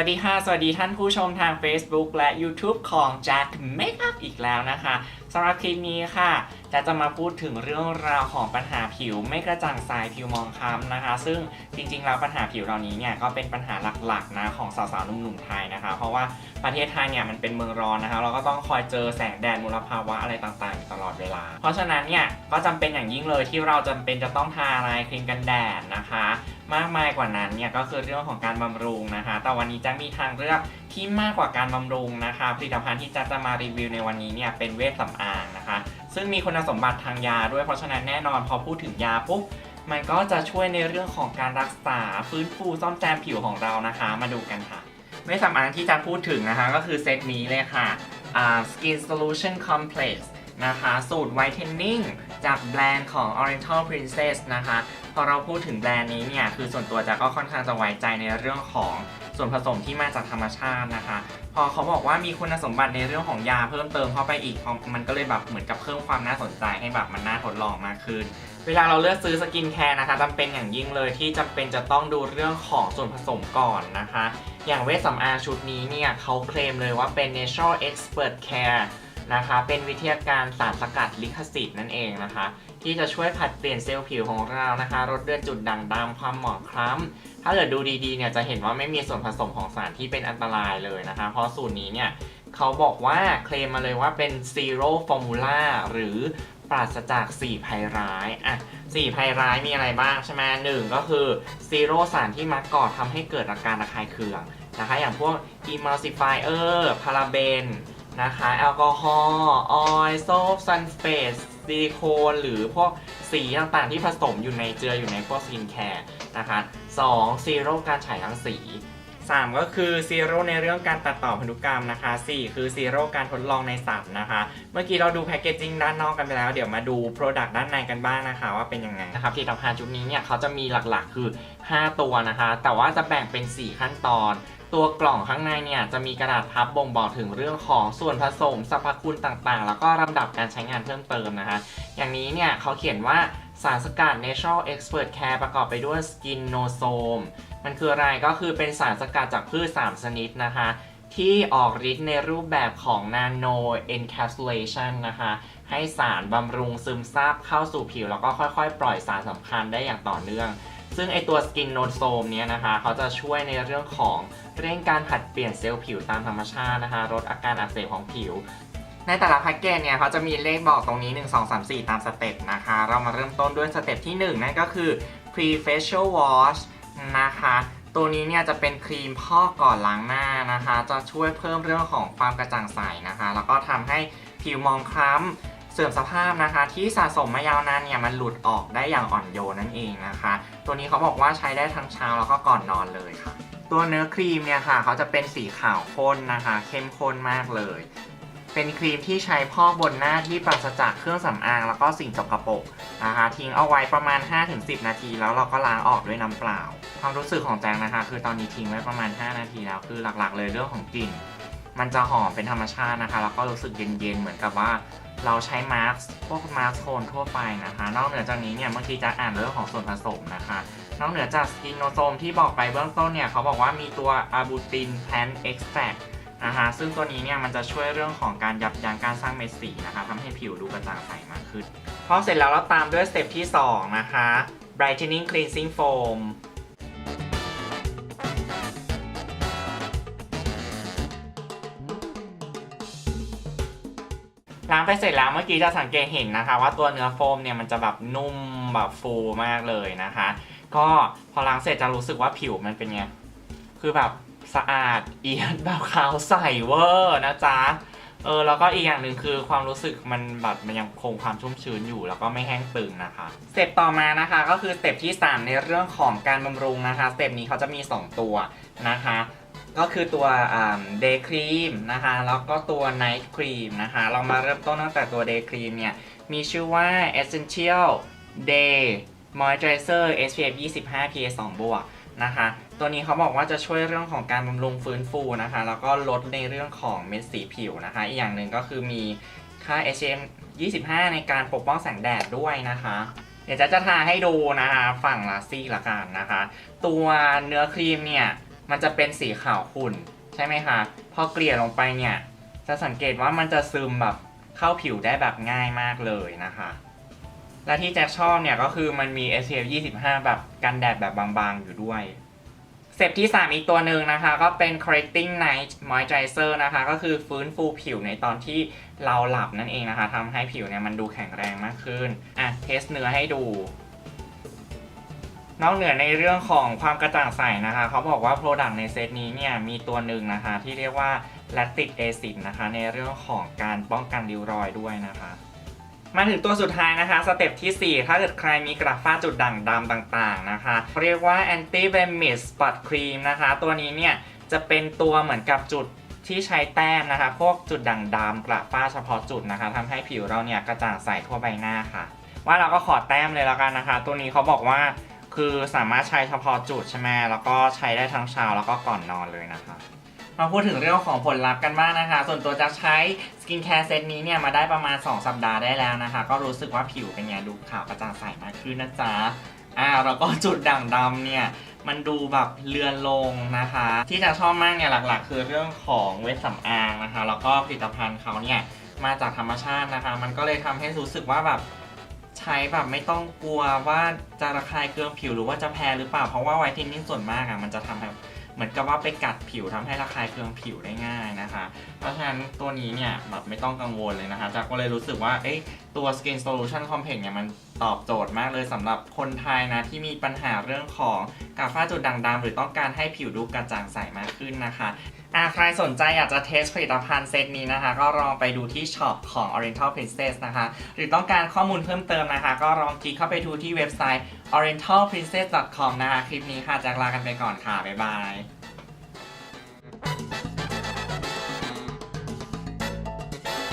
วัสดีค่ะ สวัสดีท่านผู้ชมทาง Facebook และ YouTube ของ Jack Makeup อีกแล้วนะคะสำหรับคลิปนี้ค่ะจะจะมาพูดถึงเรื่องราวของปัญหาผิวไม่กระจ่างใสผิวมองคล้ำนะคะ ซึ่งจริงๆแล้วปัญหาผิวเหล่านี้เนี่ยก็เป็นปัญหาหลักๆนะของสาวๆหนุ่มๆไทยนะคะ เพราะว่าประเทศไทยเนี่ยมันเป็นเมืองร้อนนะคะ เราก็ต้องคอยเจอแสงแดดมลภาวะอะไรต่างๆตลอดเวลา เพราะฉะนั้นเนี่ยก็จำเป็นอย่างยิ่งเลยที่เราจำเป็นจะต้องทาอะไรครีมกันแดดนะคะ มากมายกว่านั้นเนี่ยก็คือเรื่องของการบำรุงนะคะ แต่วันนี้จะมีทางเลือกที่มากกว่าการบำรุงนะคะ ผลิตภัณฑ์ที่จะจะมารีวิวในวันนี้เนี่ยเป็นเวชสำอางนะคะ ซึ่งมีคุณสมบัติทางยาด้วยเพราะฉะนั้นแน่นอนพอพูดถึงยาปุ๊บมันก็จะช่วยในเรื่องของการรักษาฟื้นฟูซ่อมแซมผิวของเรานะคะ มาดูกันค่ะเวชสำอางที่จะพูดถึงนะคะ ก็คือเซตนี้เลยค่ะ Skin Solution Complex นะคะ สูตร Whitening จากแบรนด์ของ Oriental Princess นะคะ พอเราพูดถึงแบรนด์นี้เนี่ย คือส่วนตัวจะก็ค่อนข้างจะไว้ใจในเรื่องของส่วนผสมที่มาจากธรรมชาตินะคะ พอเขาบอกว่ามีคุณสมบัติในเรื่องของยาเพิ่มเติมเข้าไปอีก มันก็เลยแบบเหมือนกับเพิ่มความน่าสนใจให้แบบมันน่าทดลองมากขึ้น เวลาเราเลือกซื้อสกินแคร์นะคะจำเป็นอย่างยิ่งเลยที่จำเป็นจะต้องดูเรื่องของส่วนผสมก่อนนะคะ อย่างเวชสำอางชุดนี้เนี่ยเขาเคลมเลยว่าเป็น Natural Expert Care นะคะ เป็นวิทยาการสารสกัดลิขสิทธิ์นั่นเองนะคะ ที่จะช่วยผัดเปลี่ยนเซลล์ผิวของเรานะคะลดเลือนจุดด่างดำความหมองคล้ำถ้าเกิดดูดีๆเนี่ยจะเห็นว่าไม่มีส่วนผสมของสารที่เป็นอันตรายเลยนะคะ เพราะสูตรนี้เนี่ยเขาบอกว่าเคลมมาเลยว่าเป็น zero formula หรือปราศจาก4ภัยร้ายอะ4ภัยร้ายมีอะไรบ้างใช่ไหมหนึ่งก็คือ zero สารที่มักก่อทำให้เกิดอาการระคายเคืองนะคะ อย่างพวก emulsifier พาราเบน นะคะ แอลกอฮอล์ออยล์โซฟซันเฟสซิลิโคนหรือพวกสีต่างๆที่ผสมอยู่ในเจืออยู่ในพวกสกินแคร์นะคะ2ซีโร่การฉายรังสี 3 ก็คือซีโร่ในเรื่องการตัดต่อพันธุกรรมนะคะ 4 คือซีโร่การทดลองในสัตว์นะคะ เมื่อกี้เราดูแพคเกจจิ้งด้านนอกกันไปแล้ว เดี๋ยวมาดูโปรดักต์ด้านในกันบ้างนะคะว่าเป็นยังไงนะครับผลิตภัณฑ์ชุดนี้เนี่ยเขาจะมีหลักๆคือ 5 ตัวนะคะ แต่ว่าจะแบ่งเป็น 4 ขั้นตอน ตัวกล่องข้างในเนี่ยจะมีกระดาษพับบ่งบอกถึงเรื่องของส่วนผสมสรรพคุณต่างๆ แล้วก็ลำดับการใช้งานเพิ่มเติมนะคะ อย่างนี้เนี่ยเขาเขียนว่าสารสกัด Natural Expert Care ประกอบไปด้วย Skinosome มันคืออะไรก็คือเป็นสารสกัดจากพืช 3 ชนิดนะคะ ที่ออกฤทธิ์ในรูปแบบของ Nano Encapsulation นะคะ ให้สารบำรุงซึมซาบเข้าสู่ผิว แล้วก็ค่อยๆ ปล่อยสารสำคัญได้อย่างต่อเนื่อง ซึ่งไอตัว Skin n o s o m เนี้ยนะคะเขาจะช่วยในเรื่องของเร่งการผัดเปลี่ยนเซลล์ผิวตามธรรมชาตินะคะลดอาการอักเสบของผิว ในแต่ละแพ็กเกจเนี่ยเขาจะมีเลขบอกตรงนี้ 1 2 3 4 ตามสเต็ปนะคะ เรามาเริ่มต้นด้วยสเต็ปที่ 1 นั่นก็คือ pre facial wash นะคะตัวนี้เนี่ยจะเป็นครีมพอกก่อนล้างหน้านะคะ จะช่วยเพิ่มเรื่องของความกระจ่างใสนะคะ แล้วก็ทำให้ผิวมองคล้ำ สื่อมสภาพนะคะ ที่สะสมมายาวนานเนี่ยมันหลุดออกได้อย่างอ่อนโยนนั่นเองนะคะ ตัวนี้เขาบอกว่าใช้ได้ทั้งเช้าแล้วก็ก่อนนอนเลยค่ะ ตัวเนื้อครีมเนี่ยค่ะเขาจะเป็นสีขาวข้นนะคะ เข้มข้นมากเลย เป็นครีมที่ใช้พอกบนหน้าที่ปราศจากเครื่องสำอางแล้วก็สิ่งสกปรกนะคะทิ้งเอาไว้ประมาณ 5-10 นาที แล้วเราก็ล้างออกด้วยน้ำเปล่า ความรู้สึกของแจงนะคะ คือตอนนี้ทิ้งไว้ประมาณ 5 นาทีแล้วคือหลักๆ เลยเรื่องของกลิ่นมันจะหอมเป็นธรรมชาตินะคะ แล้วก็รู้สึกเย็นๆ เหมือนกับว่า เราใช้มาร์คพวกมาร์คโคนทั่วไปนะคะ นอกเหนือจากนี้เนี่ยเมื่อกี้จะอ่านเรื่องของส่วนผสมนะคะ นอกเหนือจากสกินโนโซมที่บอกไปเบื้องต้นเนี่ยเขาบอกว่ามีตัวอะบูตินแพนเอ็กซ์แทรนะคะซึ่งตัวนี้เนี่ยมันจะช่วยเรื่องของการยับยั้งการสร้างเม็ดสีนะคะทำให้ผิวดูกระจ่างใสมากขึ้นพอเสร็จแล้วเราตามด้วยสเต็ปที่ 2 นะคะ brightening cleansing foam ล้างไปเสร็จแล้วเมื่อกี้จะสังเกตเห็นนะคะ ว่าตัวเนื้อโฟมเนี่ยมันจะแบบนุ่มแบบฟูมากเลยนะคะ ก็พอล้างเสร็จจะรู้สึกว่าผิวมันเป็นไงคือแบบสะอาดเอียดแบบขาวใสเวอร์นะจ๊ะเออแล้วก็อีกอย่างหนึ่งคือความรู้สึกมันแบบมันยังคงความชุ่มชื้นอยู่ แล้วก็ไม่แห้งตึงนะคะสเต็ปต่อมานะคะก็คือสเต็ปที่ 3 ในเรื่องของการบำรุงนะคะสเต็ปนี้เขาจะมี 2 ตัวนะคะ ก็คือตัวเดย์ครีมนะคะแล้วก็ตัวไนท์ครีมนะคะเรามาเริ่มต้นตั้งแต่ตัวเดย์ครีมเนี่ย มีชื่อว่า Essential Day Moisturizer SPF 25 PA 2บวกนะคะตัวนี้เขาบอกว่าจะช่วยเรื่องของการบำรุงฟื้นฟูนะคะแล้วก็ลดในเรื่องของเม็ดสีผิวนะคะ อีกอย่างหนึ่งก็คือมีค่า SPF 25 ในการปกป้องแสงแดดด้วยนะคะเดี๋ยวจะจะทาให้ดูนะคะฝั่งลาซี่ละกันนะคะ ตัวเนื้อครีมเนี่ย มันจะเป็นสีขาวขุ่นใช่ไหมคะพอเกลี่ยลงไปเนี่ย จะสังเกตว่ามันจะซึมแบบเข้าผิวได้แบบง่ายมากเลยนะคะ และที่แจ็คชอบเนี่ยก็คือมันมี SPF 25 แบบกันแดดแบบบางๆอยู่ด้วยเสพที่ 3 อีกตัวหนึ่งนะคะ ก็เป็น correcting night moisturizer นะคะ ก็คือฟื้นฟูผิวในตอนที่เราหลับนั่นเองนะคะทำให้ผิวเนี่ยมันดูแข็งแรงมากขึ้น อะ เทสเนื้อให้ดู นอกเหนือในเรื่องของความกระจ่างใสนะคะ เขาบอกว่า Product ในเซตนี้เนี่ยมีตัวหนึ่งนะคะ ที่เรียกว่า lactic acid นะคะ ในเรื่องของการป้องกันริ้วรอยด้วยนะคะมาถึงตัวสุดท้ายนะคะ สเต็ปที่ 4 ถ้าเกิดใครมีกระฟ้าจุดด่างดำต่างๆนะคะเรียกว่า anti blemish spot cream นะคะ ตัวนี้เนี่ยจะเป็นตัวเหมือนกับจุดที่ใช้แต้มนะคะ พวกจุดด่างดำกระฟ้าเฉพาะจุดนะคะทำให้ผิวเราเนี่ยกระจ่างใสทั่วใบหน้าค่ะ ว่าเราก็ขอแต้มเลยแล้วกันนะคะ ตัวนี้เขาบอกว่า คือสามารถใช้เฉพาะจุดใช่ไหมแล้วก็ใช้ได้ทั้งเช้าแล้วก็ก่อนนอนเลยนะคะ มาพูดถึงเรื่องของผลลัพธ์กันบ้างนะคะ ส่วนตัวจะใช้สกินแคร์เซตนี้เนี่ยมาได้ประมาณ 2 สัปดาห์ได้แล้วนะคะ ก็รู้สึกว่าผิวเป็นไงดูขาวกระจ่างใสมากขึ้นนะจ๊ะอ่าแล้วก็จุดด่างดำเนี่ยมันดูแบบเลือนลงนะคะ ที่จะชอบมากเนี่ยหลักๆ คือเรื่องของเวชสำอางนะคะ แล้วก็ผลิตภัณฑ์เขาเนี่ยมาจากธรรมชาตินะคะ มันก็เลยทำให้รู้สึกว่าแบบ ใช้แบบไม่ต้องกลัวว่าจะระคายเคืองผิวหรือว่าจะแพ้หรือเปล่า เพราะว่าไวท์เทนนิ่งส่วนมากอะมันจะทำให้เหมือนกับว่าไปกัดผิวทำให้ระคายเคืองผิวได้ง่ายนะคะ เพราะฉะนั้นตัวนี้เนี่ยแบบไม่ต้องกังวลเลยนะคะจากก็เลยรู้สึกว่าเอ๊ะตัว Skin Solution Compact เนี่ยมันตอบโจทย์มากเลยสำหรับคนไทยนะที่มีปัญหาเรื่องของกาฝ้าจุดด่างดำหรือต้องการให้ผิวดูกระจ่างใสมากขึ้นนะคะ อะใครสนใจอยากจะเทสผลิตภัณฑ์เซตนี้นะคะ ก็ลองไปดูที่ช็อปของ Oriental Princess นะคะ หรือต้องการข้อมูลเพิ่มเติมนะคะ ก็ลองคลิกเข้าไปดูที่เว็บไซต์ orientalprincess.com นะคะ คลิปนี้ค่ะจากลากันไปก่อนค่ะ บ๊ายบาย